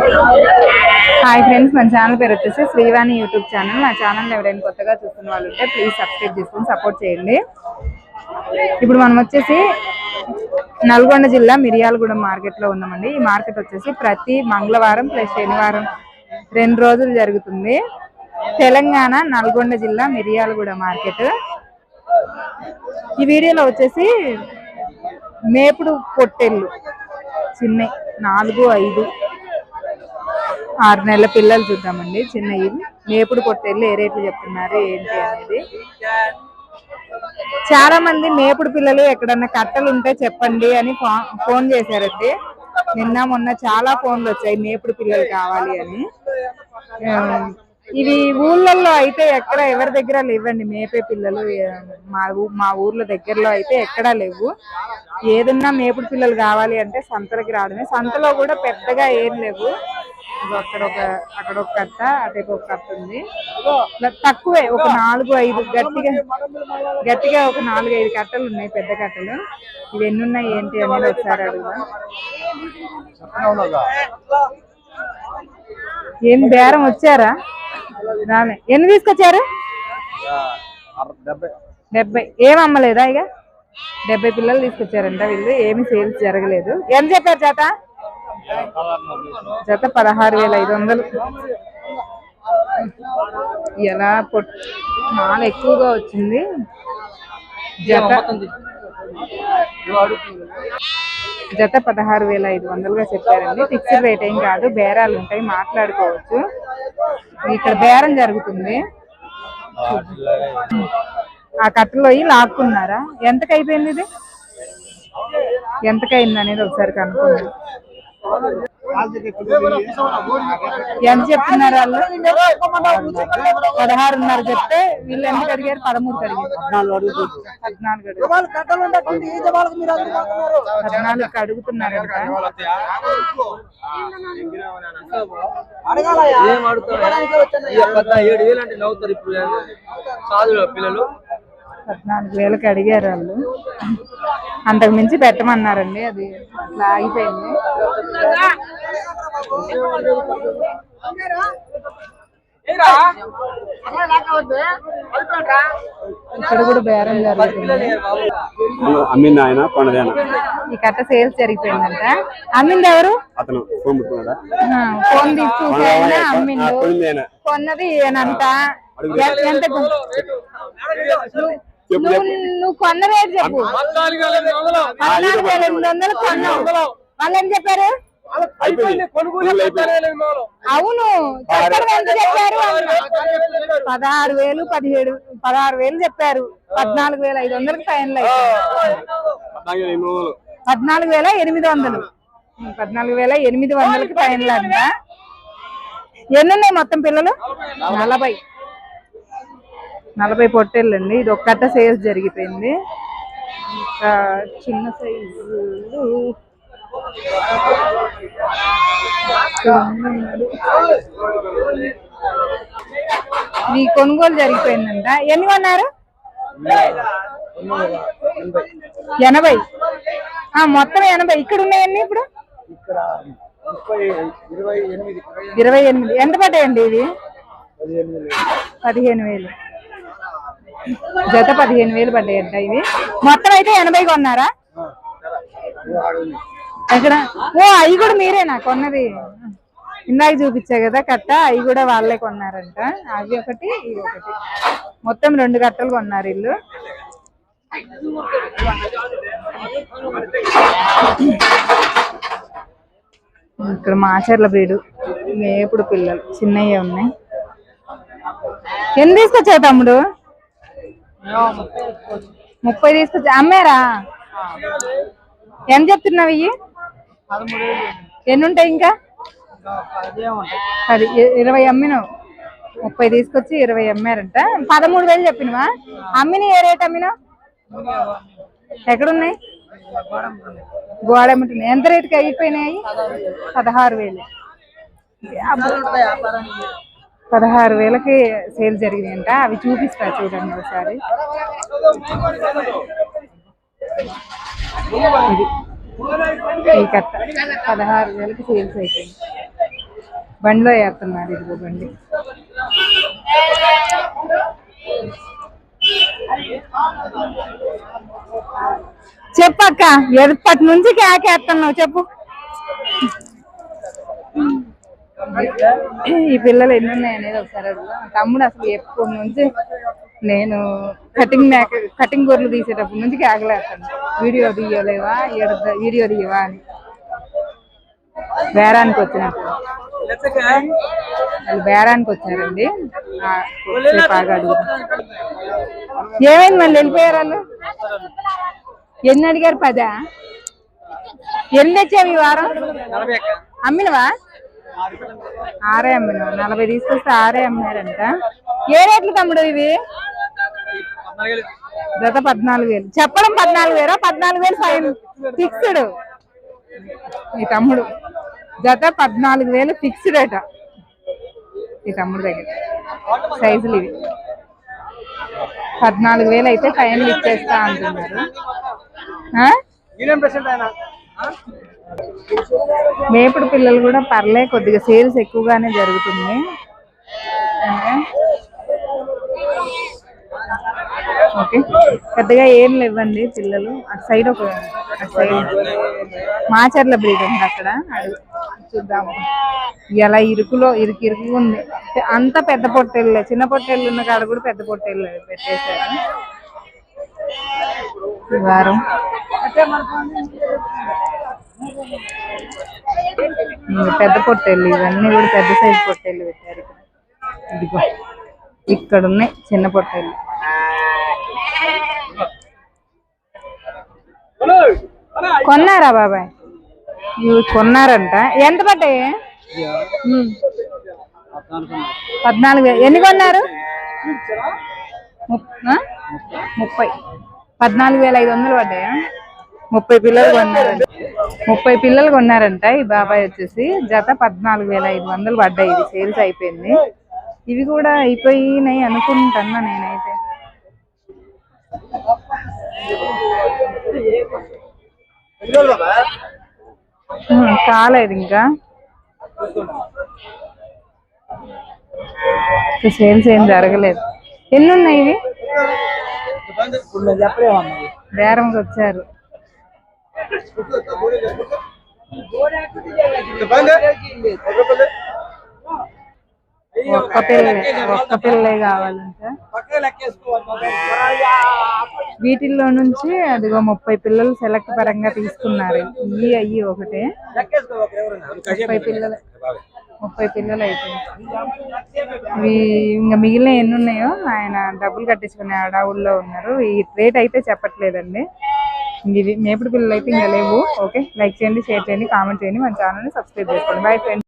Hi friends మన channel పేరు వచ్చేసి శ్రీవాణి యూట్యూబ్ ఛానల్. నా ఛానల్ ఎవరైనా కొత్తగా చూస్తున్న వాళ్ళు ఉంటే ప్లీజ్ సబ్స్క్రైబ్ చేసుకుని సపోర్ట్ చేయండి. ఇప్పుడు మనం వచ్చేసి నల్గొండ జిల్లా మిరియాలగూడెం మార్కెట్లో ఉన్నామండి. ఈ మార్కెట్ వచ్చేసి ప్రతి మంగళవారం ప్లస్ శనివారం రెండు రోజులు జరుగుతుంది. తెలంగాణ నల్గొండ జిల్లా మిరియాలగూడ మార్కెట్. ఈ వీడియోలో వచ్చేసి మేపుడు పొట్టెళ్ళు. చిన్నవి నాలుగు ఐదు. ఆరు నెలల పిల్లలు చూద్దామండి చిన్నవి మేపుడు పొట్టేళ్ళు ఏ రేట్లు చెప్తున్నారు ఏంటి అనేది. చాలా మంది మేపుడు పిల్లలు ఎక్కడన్నా కట్టలు ఉంటే చెప్పండి అని ఫో- ఫోన్ చేశారండి. నిన్న మొన్న చాలా ఫోన్లు వచ్చాయి మేపుడు పిల్లలు కావాలి అని. ఇవి ఊళ్ళల్లో అయితే ఎక్కడ ఎవరి దగ్గర లేవండి. మేపే పిల్లలు మా మా ఊర్ల దగ్గరలో అయితే ఎక్కడా లేవు. ఏదన్నా మేపుడు పిల్లలు కావాలి అంటే సంతలకి రావడమే. సంతలో కూడా పెద్దగా ఏం లేవు. అక్కడ ఒక అక్కడ ఒక కట్ట అటే ఒక కట్ట ఉంది. తక్కువే ఒక నాలుగు ఐదు గట్టిగా గట్టిగా ఒక నాలుగు ఐదు కట్టలు ఉన్నాయి పెద్ద కట్టలు. ఇవి ఎన్ని ఉన్నాయి ఏంటి అనేది ఒకసారి అడుగుదాం. ఏం బేరం వచ్చారా? రాలే. ఎన్ని తీసుకొచ్చారు? డెబ్బై. ఏం అమ్మలేదా ఇక? డెబ్బై పిల్లలు తీసుకొచ్చారంట వీళ్ళు. ఏమి సేల్స్ జరగలేదు. ఎంత చెప్పారు జత? జత పదహారు వేల ఐదు వందలు. ఎలా పొట్ మాల ఎక్కువగా వచ్చింది. జత జత పదహారు వేల ఐదు వందలుగా చెప్పారండి. ఫిక్స్డ్ రేట్ ఏం కాదు. బేరాలు ఉంటాయి. మాట్లాడుకోవచ్చు. ఇక్కడ బేరం జరుగుతుంది. ఆ కట్టలో లాక్కున్నారా? ఎంతకు అయిపోయింది ఇది? ఎంతకైంది అనేది ఒకసారి కనుక్కోండి ఎంత చెప్తున్నారు వాళ్ళు? పదహారున్నర చెప్తే వీళ్ళు ఎంత అడిగారు? పదమూడు అడిగారు. పద్నాలుగు అడుగుతున్నారంట ఏం అడుగుతారు ఏడు వేలు అంటే నవ్వుతారు ఇప్పుడు. సాధులు పిల్లలు. పద్నాలుగు వేలకి అడిగారు వాళ్ళు. అంతకు మించి పెట్టమన్నారండి అది అట్లా ఆగిపోయింది. ఇక్కడ కూడా బేరం జరుగుతుంది. అమ్మింది ఆయన కొన్నదేనా ఈ కట్ట సేల్స్ జరిగిపోయిందంట. అమ్మింది ఎవరు? అతను ఫోన్ ఫోన్ తీసి చూసాయన అమ్మిండు కొన్నది ఈయనంట. ఎ- ఎంత నువ్వు కొన్న రేటు చెప్పు. పద్నాలుగు వేల ఎనిమిది వందలు. కొన్నావు. వాళ్ళు ఏం చెప్పారు? అవును. ఎంత చెప్పారు. పదహారు వేలు పదిహేడు పదహారు వేలు చెప్పారు. పద్నాలుగు వేల ఐదు వందలకి ఫైనల్ అయిపోయింది. పద్నాలుగు వేల ఎనిమిది వందలు. పద్నాలుగు వేల ఎనిమిది వందలు. ఉం, పద్నాలుగు వేల ఎనిమిది వందలకి ఫైనల్ అంట. ఎన్ని ఉన్నాయి మొత్తం పిల్లలు? నలభై. నలభై పొట్టేళ్ళండి. ఇది ఒక్కట సేల్స్ జరిగిపోయింది. ఇంకా చిన్న సైజు ఈ కొనుగోలు జరిగిపోయిందంట. ఎన్ని కొన్నారు? ఎనభై. మొత్తం ఎనభై. ఇక్కడ ఉన్నాయండి ఇప్పుడు? ఇరవై ఎనిమిది. ఎంత పడ్డాయండి ఇవి? పదిహేను వేలు. జత పదిహేను వేలు పడ్డాయంట ఇవి. మొత్తం అయితే ఎనభై కొన్నారా? ఎక్కడ? ఓ అవి కూడా మీరేనా కొన్నది? ఇందాక చూపించా కదా కట్ట అవి కూడా వాళ్ళే కొన్నారంట. అవి ఒకటి ఇవి ఒకటి. మొత్తం రెండు కట్టలు కొన్నారు ఇల్లు. ఇక్కడ మాచర్ల బీడు మేపుడు పిల్లలు చిన్నయ్య ఉన్నాయి. ఎన్ని తీసుకొచ్చావు తమ్ముడు? ముప్పై తీసుకొచ్చి అమ్మారా ఎంత చెప్తున్నావు ఇవి ఎన్ని ఉంటాయి ఇంకా? పది ఇరవై అమ్మినావు ముప్పై తీసుకొచ్చి ఇరవై అమ్మారంట. పదమూడు వేలు చెప్పినవా? అమ్మిన ఏ రేట్ అమ్మినావు? ఎక్కడున్నాయి? గోడమిటి ఎంత రేటుకి అయిపోయినాయి? పదహారు వేలు. పదహారు వేలకి సేల్ జరిగిందంట అవి చూపిస్తా చూడండి ఒకసారి. ఈ కట్ట. పదహారు వేలకి సేల్స్ అయిపోయింది. బండిలో వేస్తున్నారు ఇదిగో బండి. చెప్పక్క ఎప్పటి నుంచి కేకేస్తున్నావు చెప్పు. ఈ పిల్లలు ఎన్ని ఉన్నాయి అనేది ఒకసారి అడుగు తమ్ముడు అసలు ఎప్పటి నుంచి నేను కటింగ్ మేక కటింగ్ గొర్రెలు తీసేటప్పటి నుంచి కేకలేస్తాను. వీడియో తీయలేవా? వీడియో తీయవా అని. బేరానికి వచ్చినట్టు. వాళ్ళు బేరానికి వచ్చారండి. ఆగి అడుగుదాం. ఏమైంది మళ్ళీ వెళ్ళిపోయారు వాళ్ళు? ఎన్ని అడిగారు? పదా? ఎన్ని తెచ్చావు ఈ వారం? అమ్మినవా? ఆరే అమ్మినవా నలభై తీసుకొస్తే ఆరే అమ్మారంట ఏ రేట్లు తమ్ముడు ఇవి? జత పద్నాలుగు వేలు. చెప్పడం పద్నాలుగు వేలు? పద్నాలుగు వేలు ఫైన్. ఫిక్స్డ్. ఈ తమ్ముడు. జత పద్నాలుగు వేలు ఫిక్స్డ్ అట. ఈ తమ్ముడు దగ్గర. సైజులు ఇవి. పద్నాలుగు వేలు అయితే ఫైనల్ ఇచ్చేస్తా అంటున్నారు. మేపుడు పిల్లలు కూడా పర్లే కొద్దిగా సేల్స్ ఎక్కువగానే జరుగుతుంది. ఓకే. పెద్దగా ఏం లేవండి పిల్లలు. అటు సైడ్ ఒక అటు సైడ్ మాచర్ల బ్రీడ్ ఉంది అక్కడ. అడుగు చూద్దాము. ఇలా ఇరుకులో ఇరుకు ఇరుకు ఉంది. అంత పెద్ద పొట్టేళ్ళు చిన్న పొట్టేళ్ళు ఉన్న కాడ కూడా పెద్ద పొట్టేళ్ళు పెట్టేశారు. వారం. పెద్ద పొట్టేళ్ళు ఇవన్నీ కూడా పెద్ద సైజు పొట్టేళ్ళు పెట్టారు ఇక్కడ. ఇదిగో ఇక్కడ ఉన్నాయి చిన్న పొట్టేళ్ళు. కొన్నారా బాబాయ్? ఇవి కొన్నారంట. ఎంత పడ్డాయి? పద్నాలుగు వేలు. ఎన్ని కొన్నారు? ముప్పై. పద్నాలుగు వేల ఐదు వందలు పడ్డాయా? ముప్పై పిల్లలు కొన్నారంట ముప్పై పిల్లలు కొన్నారంట. ఈ బాబాయ్ వచ్చేసి జత పద్నాలుగు వేల ఐదు వందలు పడ్డాయి. ఇది సేల్స్ అయిపోయింది. ఇవి కూడా అయిపోయినాయి అనుకుంటున్నా నేనైతే. కాలేదు ఇంకా. సేల్స్ ఏం జరగలేదు. ఎన్ని ఉన్నాయి ఇవి? బేరంకి వచ్చారు ఒక్క పిల్లలే ఒక్క పిల్లలే కావాలంట. వీటిల్లో నుంచి అదిగో ముప్పై పిల్లలు సెలెక్ట్ పరంగా తీసుకున్నారు. ఇవి అయ్యి ఒకటే. ముప్పై పిల్లలు. ముప్పై పిల్లలు అయిపోయింది ఇవి ఇంకా మిగిలిన ఎన్ని ఉన్నాయో ఆయన డబ్బులు కట్టించుకునే అడవుల్లో ఉన్నారు. ఈ రేట్ అయితే చెప్పట్లేదండి. ఇవి మేపుడు పిల్లలు అయితే ఇంకా లేవు ఓకే? లైక్ చేయండి షేర్ చేయండి కామెంట్ చేయండి మన ఛానల్ని సబ్స్క్రైబ్ చేసుకోండి. Bye friends